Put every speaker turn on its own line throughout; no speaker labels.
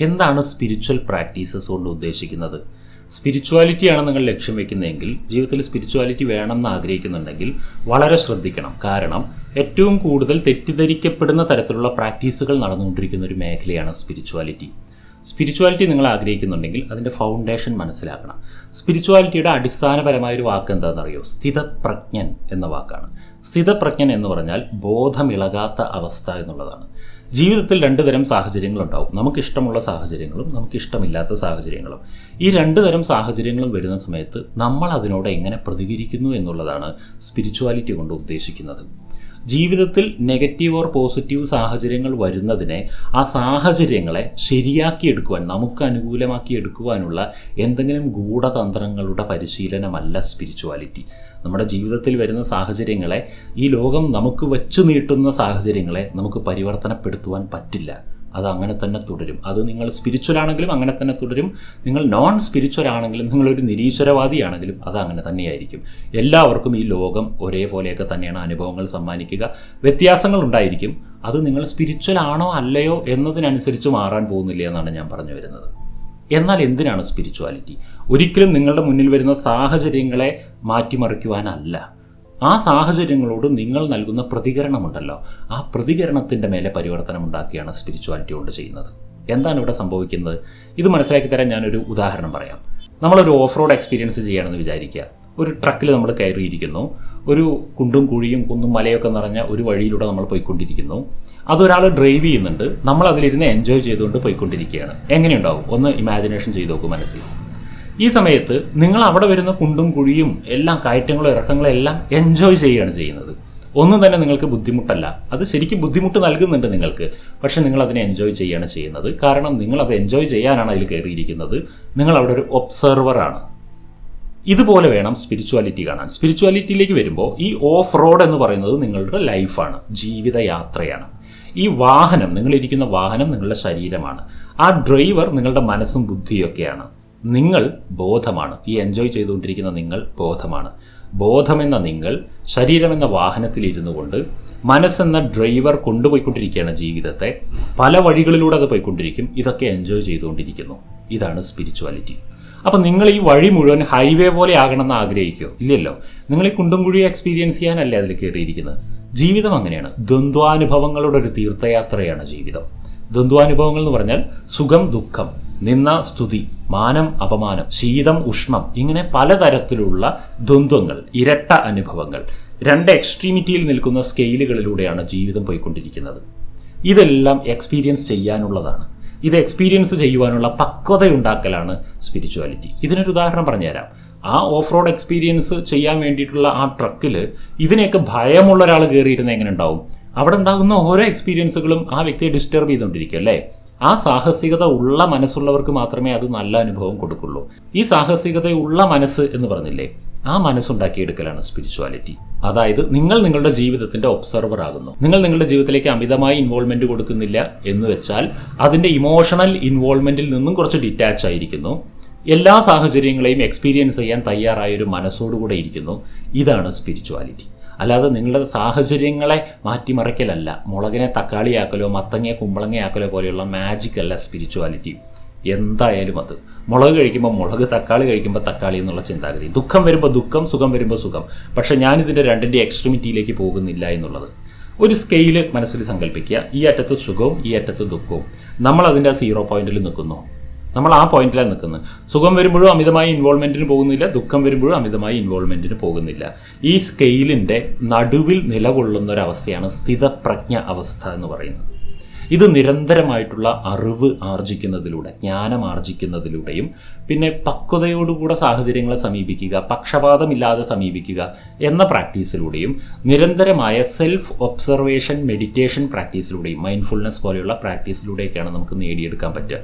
എന്താണ് spiritual practices കൊണ്ട് ഉദ്ദേശിക്കുന്നത്? സ്പിരിച്വാലിറ്റിയാണ് നിങ്ങൾ ലക്ഷ്യം വെക്കുന്നതെങ്കിൽ ജീവിതത്തിൽ സ്പിരിച്വാലിറ്റി വേണം എന്ന് ആഗ്രഹിക്കുന്നുണ്ടെങ്കിൽ വളരെ ശ്രദ്ധിക്കണം. കാരണം ഏറ്റവും കൂടുതൽ തെറ്റിദ്ധരിക്കപ്പെടുന്ന തരത്തിലുള്ള പ്രാക്ടീസുകൾ നടന്നുകൊണ്ടിരിക്കുന്ന ഒരു മേഖലയാണ് സ്പിരിച്വാലിറ്റി സ്പിരിച്വാലിറ്റി നിങ്ങൾ ആഗ്രഹിക്കുന്നുണ്ടെങ്കിൽ അതിന്റെ ഫൗണ്ടേഷൻ മനസ്സിലാക്കണം. സ്പിരിച്വാലിറ്റിയുടെ അടിസ്ഥാനപരമായ ഒരു വാക്ക് എന്താണെന്നറിയോ? സ്ഥിതപ്രജ്ഞൻ എന്ന വാക്കാണ്. സ്ഥിതപ്രജ്ഞൻ എന്ന് പറഞ്ഞാൽ ബോധമിളകാത്ത അവസ്ഥ എന്നുള്ളതാണ്. ജീവിതത്തിൽ രണ്ട് തരം സാഹചര്യങ്ങളുണ്ടാവും. നമുക്കിഷ്ടമുള്ള സാഹചര്യങ്ങളും നമുക്ക് ഇഷ്ടമില്ലാത്ത സാഹചര്യങ്ങളും. ഈ രണ്ട് തരം സാഹചര്യങ്ങളും വരുന്ന സമയത്ത് നമ്മൾ അതിനോട് എങ്ങനെ പ്രതികരിക്കുന്നു എന്നുള്ളതാണ് സ്പിരിച്വാലിറ്റി കൊണ്ട് ഉദ്ദേശിക്കുന്നത്. ജീവിതത്തിൽ നെഗറ്റീവ് ഓർ പോസിറ്റീവ് സാഹചര്യങ്ങൾ വരുന്നതിനെ ആ സാഹചര്യങ്ങളെ ശരിയാക്കിയെടുക്കുവാൻ നമുക്ക് അനുകൂലമാക്കി എടുക്കുവാനുള്ള എന്തെങ്കിലും ഗൂഢതന്ത്രങ്ങളുടെ പരിശീലനമല്ല സ്പിരിച്വാലിറ്റി നമ്മുടെ ജീവിതത്തിൽ വരുന്ന സാഹചര്യങ്ങളെ ഈ ലോകം നമുക്ക് വെച്ചു നീട്ടുന്ന സാഹചര്യങ്ങളെ നമുക്ക് പരിവർത്തനപ്പെടുത്തുവാൻ പറ്റില്ല. അത് അങ്ങനെ തന്നെ തുടരും. അത് നിങ്ങൾ സ്പിരിച്വൽ ആണെങ്കിലും അങ്ങനെ തന്നെ തുടരും. നിങ്ങൾ നോൺ സ്പിരിച്വൽ ആണെങ്കിലും നിങ്ങളൊരു നിരീശ്വരവാദിയാണെങ്കിലും അത് അങ്ങനെ തന്നെയായിരിക്കും. എല്ലാവർക്കും ഈ ലോകം ഒരേപോലെയൊക്കെ തന്നെയാണ്. അനുഭവങ്ങൾ സമ്മാനിക്കുക. വ്യത്യാസങ്ങൾ ഉണ്ടായിരിക്കും. അത് നിങ്ങൾ സ്പിരിച്വൽ ആണോ അല്ലയോ എന്നതിനനുസരിച്ച് മാറാൻ പോകുന്നില്ല എന്നാണ് ഞാൻ പറഞ്ഞു വരുന്നത്. എന്നാൽ എന്തിനാണ് സ്പിരിച്വാലിറ്റി ഒരിക്കലും നിങ്ങളുടെ മുന്നിൽ വരുന്ന സാഹചര്യങ്ങളെ മാറ്റിമറിക്കുവാനല്ല. ആ സാഹചര്യങ്ങളോട് നിങ്ങൾ നൽകുന്ന പ്രതികരണമുണ്ടല്ലോ. ആ പ്രതികരണത്തിന്റെ മേലെ പരിവർത്തനം ഉണ്ടാക്കിയാണ് സ്പിരിച്വാലിറ്റി കൊണ്ട് ചെയ്യുന്നത്. എന്താണ് ഇവിടെ സംഭവിക്കുന്നത്? ഇത് മനസ്സിലാക്കി തരാൻ ഞാനൊരു ഉദാഹരണം പറയാം. നമ്മളൊരു ഓഫ് റോഡ് എക്സ്പീരിയൻസ് ചെയ്യുകയാണെന്ന് വിചാരിക്കുക. ഒരു ട്രക്കിൽ നമ്മൾ കയറിയിരിക്കുന്നു. ഒരു കുണ്ടും കുഴിയും കുന്നും മലയൊക്കെ നിറഞ്ഞ ഒരു വഴിയിലൂടെ നമ്മൾ പോയിക്കൊണ്ടിരിക്കുന്നു. അതൊരാൾ ഡ്രൈവ് ചെയ്യുന്നുണ്ട്. നമ്മൾ അതിലിരുന്ന് എൻജോയ് ചെയ്തുകൊണ്ട് പോയിക്കൊണ്ടിരിക്കുകയാണ്. എങ്ങനെയുണ്ടാവും? ഒന്ന് ഇമാജിനേഷൻ ചെയ്ത് നോക്കൂ മനസ്സിൽ. ഈ സമയത്ത് നിങ്ങൾ അവിടെ വരുന്ന കുണ്ടും കുഴിയും എല്ലാം കയറ്റങ്ങളും ഇറക്കങ്ങളും എല്ലാം എൻജോയ് ചെയ്യുകയാണ് ചെയ്യുന്നത്. ഒന്നും തന്നെ നിങ്ങൾക്ക് ബുദ്ധിമുട്ടല്ല. അത് ശരിക്കും ബുദ്ധിമുട്ട് നൽകുന്നുണ്ട് നിങ്ങൾക്ക്. പക്ഷെ നിങ്ങൾ അതിനെ എൻജോയ് ചെയ്യുകയാണ് ചെയ്യുന്നത്. കാരണം നിങ്ങൾ അത് എൻജോയ് ചെയ്യാനാണ് അതിൽ കയറിയിരിക്കുന്നത്. നിങ്ങൾ അവിടെ ഒരു ഒബ്സർവറാണ് ഇതുപോലെ വേണം സ്പിരിച്വാലിറ്റി കാണാൻ. സ്പിരിച്വാലിറ്റിയിലേക്ക് വരുമ്പോൾ ഈ ഓഫ് റോഡ് എന്ന് പറയുന്നത് നിങ്ങളുടെ ലൈഫാണ് ജീവിതയാത്രയാണ് ഈ വാഹനം നിങ്ങളിരിക്കുന്ന വാഹനം നിങ്ങളുടെ ശരീരമാണ്. ആ ഡ്രൈവർ നിങ്ങളുടെ മനസ്സും ബുദ്ധിയൊക്കെയാണ്. നിങ്ങൾ ബോധമാണ്. ഈ എൻജോയ് ചെയ്തുകൊണ്ടിരിക്കുന്ന നിങ്ങൾ ബോധമാണ്. ബോധമെന്ന നിങ്ങൾ ശരീരമെന്ന വാഹനത്തിൽ ഇരുന്നു കൊണ്ട് മനസ്സെന്ന ഡ്രൈവർ കൊണ്ടുപോയിക്കൊണ്ടിരിക്കുകയാണ് ജീവിതത്തെ. പല വഴികളിലൂടെ അത് പോയിക്കൊണ്ടിരിക്കും. ഇതൊക്കെ എൻജോയ് ചെയ്തുകൊണ്ടിരിക്കുന്നു. ഇതാണ് സ്പിരിച്വാലിറ്റി അപ്പം നിങ്ങൾ ഈ വഴി മുഴുവൻ ഹൈവേ പോലെ ആകണമെന്ന് ആഗ്രഹിക്കുമോ ഇല്ലല്ലോ. നിങ്ങൾ ഈ കുണ്ടും കുഴിയെ എക്സ്പീരിയൻസ് ചെയ്യാനല്ലേ അതിൽ കയറിയിരിക്കുന്നത് ജീവിതം അങ്ങനെയാണ്. ദ്വന്ദ്വാനുഭവങ്ങളുടെ ഒരു തീർത്ഥയാത്രയാണ് ജീവിതം. ദ്വന്ദ്വാനുഭവങ്ങൾ എന്ന് പറഞ്ഞാൽ സുഖം ദുഃഖം നിന്ന സ്തുതി മാനം അപമാനം ശീതം ഉഷ്ണം ഇങ്ങനെ പലതരത്തിലുള്ള ദ്വന്ദ്വങ്ങൾ ഇരട്ട അനുഭവങ്ങൾ. രണ്ട് എക്സ്ട്രീമിറ്റിയിൽ നിൽക്കുന്ന സ്കെയിലുകളിലൂടെയാണ് ജീവിതം പോയിക്കൊണ്ടിരിക്കുന്നത്. ഇതെല്ലാം എക്സ്പീരിയൻസ് ചെയ്യാനുള്ളതാണ്. ഇത് എക്സ്പീരിയൻസ് ചെയ്യുവാനുള്ള പക്വതയുണ്ടാക്കലാണ് സ്പിരിച്വാലിറ്റി ഇതിനൊരു ഉദാഹരണം പറഞ്ഞുതരാം. ആ ഓഫ് റോഡ് എക്സ്പീരിയൻസ് ചെയ്യാൻ വേണ്ടിയിട്ടുള്ള ആ ട്രക്കിൽ ഇതിനെയൊക്കെ ഭയമുള്ള ഒരാൾ കയറിയിരുന്ന എങ്ങനെ ഉണ്ടാവും? അവിടെ ഉണ്ടാകുന്ന ഓരോ എക്സ്പീരിയൻസുകളും ആ വ്യക്തിയെ ഡിസ്റ്റർബ് ചെയ്തുകൊണ്ടിരിക്കും അല്ലേ? ആ സാഹസികത ഉള്ള മനസ്സുള്ളവർക്ക് മാത്രമേ അത് നല്ല അനുഭവം കൊടുക്കുള്ളൂ. ഈ സാഹസികതയുള്ള മനസ്സ് എന്ന് പറഞ്ഞില്ലേ ആ മനസ്സുണ്ടാക്കിയെടുക്കലാണ് സ്പിരിച്വാലിറ്റി അതായത് നിങ്ങൾ നിങ്ങളുടെ ജീവിതത്തിന്റെ ഒബ്സർവർ ആകുന്നു. നിങ്ങൾ നിങ്ങളുടെ ജീവിതത്തിലേക്ക് അമിതമായി ഇൻവോൾവ്മെന്റ് കൊടുക്കുന്നില്ല എന്ന് വെച്ചാൽ അതിന്റെ ഇമോഷണൽ ഇൻവോൾവ്മെന്റിൽ നിന്നും കുറച്ച് ഡിറ്റാച്ച് ആയിരിക്കുന്നു. എല്ലാ സാഹചര്യങ്ങളെയും എക്സ്പീരിയൻസ് ചെയ്യാൻ തയ്യാറായ ഒരു മനസ്സോടുകൂടെ ഇരിക്കുന്നു. ഇതാണ് സ്പിരിച്വാലിറ്റി അല്ലാതെ നിങ്ങളുടെ സാഹചര്യങ്ങളെ മാറ്റിമറിക്കലല്ല. മുളകിനെ തക്കാളിയാക്കലോ മത്തങ്ങയെ കുമ്പളങ്ങയാക്കലോ പോലെയുള്ള മാജിക് അല്ല സ്പിരിച്വാലിറ്റി എന്തായാലും അത്. മുളക് കഴിക്കുമ്പോൾ മുളക് തക്കാളി കഴിക്കുമ്പോൾ തക്കാളി എന്നുള്ള ചിന്താഗതി. ദുഃഖം വരുമ്പോൾ ദുഃഖം സുഖം വരുമ്പോൾ സുഖം. പക്ഷേ ഞാനിതിന്റെ രണ്ടിന്റെ എക്സ്ട്രീമിറ്റിയിലേക്ക് പോകുന്നില്ല എന്നുള്ളത്. ഒരു സ്കെയിൽ മനസ്സിൽ സങ്കല്പിക്കുക ഈ അറ്റത്ത് സുഖവും ഈ അറ്റത്ത് ദുഃഖവും. നമ്മൾ അതിന്റെ സീറോ പോയിന്റിൽ നിൽക്കുന്നു. നമ്മൾ ആ പോയിന്റിലാണ് നിൽക്കുന്നത് സുഖം വരുമ്പോഴും അമിതമായി ഇൻവോൾവ്മെന്റിന് പോകുന്നില്ല. ദുഃഖം വരുമ്പോഴും അമിതമായി ഇൻവോൾവ്മെന്റിന് പോകുന്നില്ല. ഈ സ്കെയിലിന്റെ നടുവിൽ നിലകൊള്ളുന്ന ഒരവസ്ഥയാണ് സ്ഥിതപ്രജ്ഞ അവസ്ഥ എന്ന് പറയുന്നത്. ഇത് നിരന്തരമായിട്ടുള്ള അറിവ് ആർജിക്കുന്നതിലൂടെ ജ്ഞാനം ആർജിക്കുന്നതിലൂടെയും പിന്നെ പക്വതയോടുകൂടെ സാഹചര്യങ്ങളെ സമീപിക്കുക പക്ഷപാതമില്ലാതെ സമീപിക്കുക എന്ന പ്രാക്ടീസിലൂടെയും നിരന്തരമായ സെൽഫ് ഒബ്സർവേഷൻ മെഡിറ്റേഷൻ പ്രാക്ടീസിലൂടെയും മൈൻഡ്ഫുൾനെസ് പോലെയുള്ള പ്രാക്ടീസിലൂടെയൊക്കെയാണ് നമുക്ക് നേടിയെടുക്കാൻ പറ്റുക.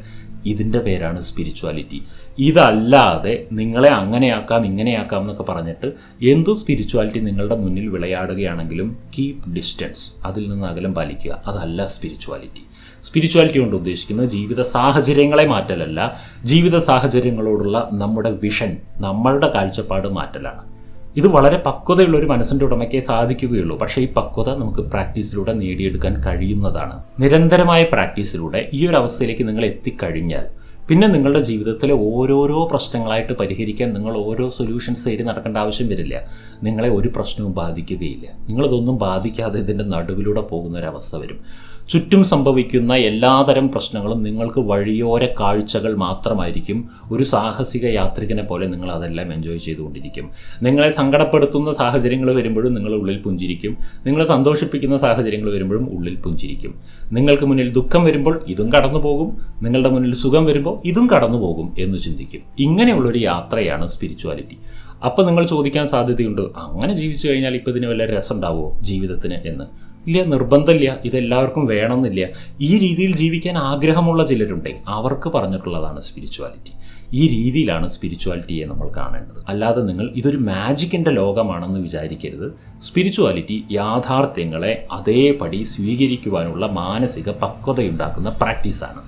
ഇതിന്റെ പേരാണ് സ്പിരിച്വാലിറ്റി ഇതല്ലാതെ നിങ്ങളെ അങ്ങനെയാക്കാം ഇങ്ങനെയാക്കാം എന്നൊക്കെ പറഞ്ഞിട്ട് എന്തു സ്പിരിച്വാലിറ്റി നിങ്ങളുടെ മുന്നിൽ വിളയാടുകയാണെങ്കിലും കീപ് ഡിസ്റ്റൻസ് അതിൽ നിന്ന് അകലം പാലിക്കുക. അതല്ല സ്പിരിച്വാലിറ്റി സ്പിരിച്വാലിറ്റി കൊണ്ട് ഉദ്ദേശിക്കുന്നത് ജീവിത സാഹചര്യങ്ങളെ മാറ്റലല്ല. ജീവിത സാഹചര്യങ്ങളോടുള്ള നമ്മുടെ വിഷൻ നമ്മളുടെ കാഴ്ചപ്പാട് മാറ്റലാണ്. ഇത് വളരെ പക്വതയുള്ള ഒരു മനസ്സിന്റെ ഉടമയ്ക്കേ സാധിക്കുകയുള്ളൂ. പക്ഷേ ഈ പക്വത നമുക്ക് പ്രാക്ടീസിലൂടെ നേടിയെടുക്കാൻ കഴിയുന്നതാണ്. നിരന്തരമായ പ്രാക്ടീസിലൂടെ ഈ ഒരു അവസ്ഥയിലേക്ക് നിങ്ങൾ എത്തിക്കഴിഞ്ഞാൽ പിന്നെ നിങ്ങളുടെ ജീവിതത്തിലെ ഓരോരോ പ്രശ്നങ്ങളായിട്ട് പരിഹരിക്കാൻ നിങ്ങൾ ഓരോ സൊല്യൂഷൻസ് തേടി നടക്കേണ്ട ആവശ്യം വരില്ല. നിങ്ങളെ ഒരു പ്രശ്നവും ബാധിക്കുകയില്ല. നിങ്ങളിതൊന്നും ബാധിക്കാതെ ഇതിന്റെ നടുവിലൂടെ പോകുന്ന ഒരവസ്ഥ വരും. ചുറ്റും സംഭവിക്കുന്ന എല്ലാതരം പ്രശ്നങ്ങളും നിങ്ങൾക്ക് വഴിയോര കാഴ്ചകൾ മാത്രമായിരിക്കും. ഒരു സാഹസിക യാത്രികനെ പോലെ നിങ്ങൾ അതെല്ലാം എൻജോയ് ചെയ്തുകൊണ്ടിരിക്കും. നിങ്ങളെ സങ്കടപ്പെടുത്തുന്ന സാഹചര്യങ്ങൾ വരുമ്പോഴും നിങ്ങൾ ഉള്ളിൽ പുഞ്ചിരിക്കും. നിങ്ങളെ സന്തോഷിപ്പിക്കുന്ന സാഹചര്യങ്ങൾ വരുമ്പോഴും ഉള്ളിൽ പുഞ്ചിരിക്കും. നിങ്ങൾക്ക് മുന്നിൽ ദുഃഖം വരുമ്പോൾ ഇതും കടന്നു പോകും നിങ്ങളുടെ മുന്നിൽ സുഖം വരുമ്പോൾ ഇതും കടന്നു പോകും എന്ന് ചിന്തിക്കും. ഇങ്ങനെയുള്ളൊരു യാത്രയാണ് സ്പിരിച്വാലിറ്റി അപ്പോൾ നിങ്ങൾ ചോദിക്കാൻ സാധ്യതയുണ്ട് അങ്ങനെ ജീവിച്ചു കഴിഞ്ഞാൽ ഇപ്പം ഇതിന് വല്ല രസം ഉണ്ടാവുമോ ജീവിതത്തിന് എന്ന്? ഇല്ല നിർബന്ധമില്ല ഇതെല്ലാവർക്കും വേണമെന്നില്ല. ഈ രീതിയിൽ ജീവിക്കാൻ ആഗ്രഹമുള്ള ചിലരുണ്ട് അവർക്ക് പറഞ്ഞിട്ടുള്ളതാണ് സ്പിരിച്വാലിറ്റി ഈ രീതിയിലാണ് സ്പിരിച്വാലിറ്റിയെ നമ്മൾ കാണേണ്ടത്. അല്ലാതെ നിങ്ങൾ ഇതൊരു മാജിക്കിന്റെ ലോകമാണെന്ന് വിചാരിക്കരുത്. സ്പിരിച്വാലിറ്റി യാഥാർത്ഥ്യങ്ങളെ അതേപടി സ്വീകരിക്കുവാനുള്ള മാനസിക പക്വതയുണ്ടാക്കുന്ന പ്രാക്ടീസാണ്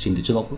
ചിന്തിച്ചു നോക്കൂ.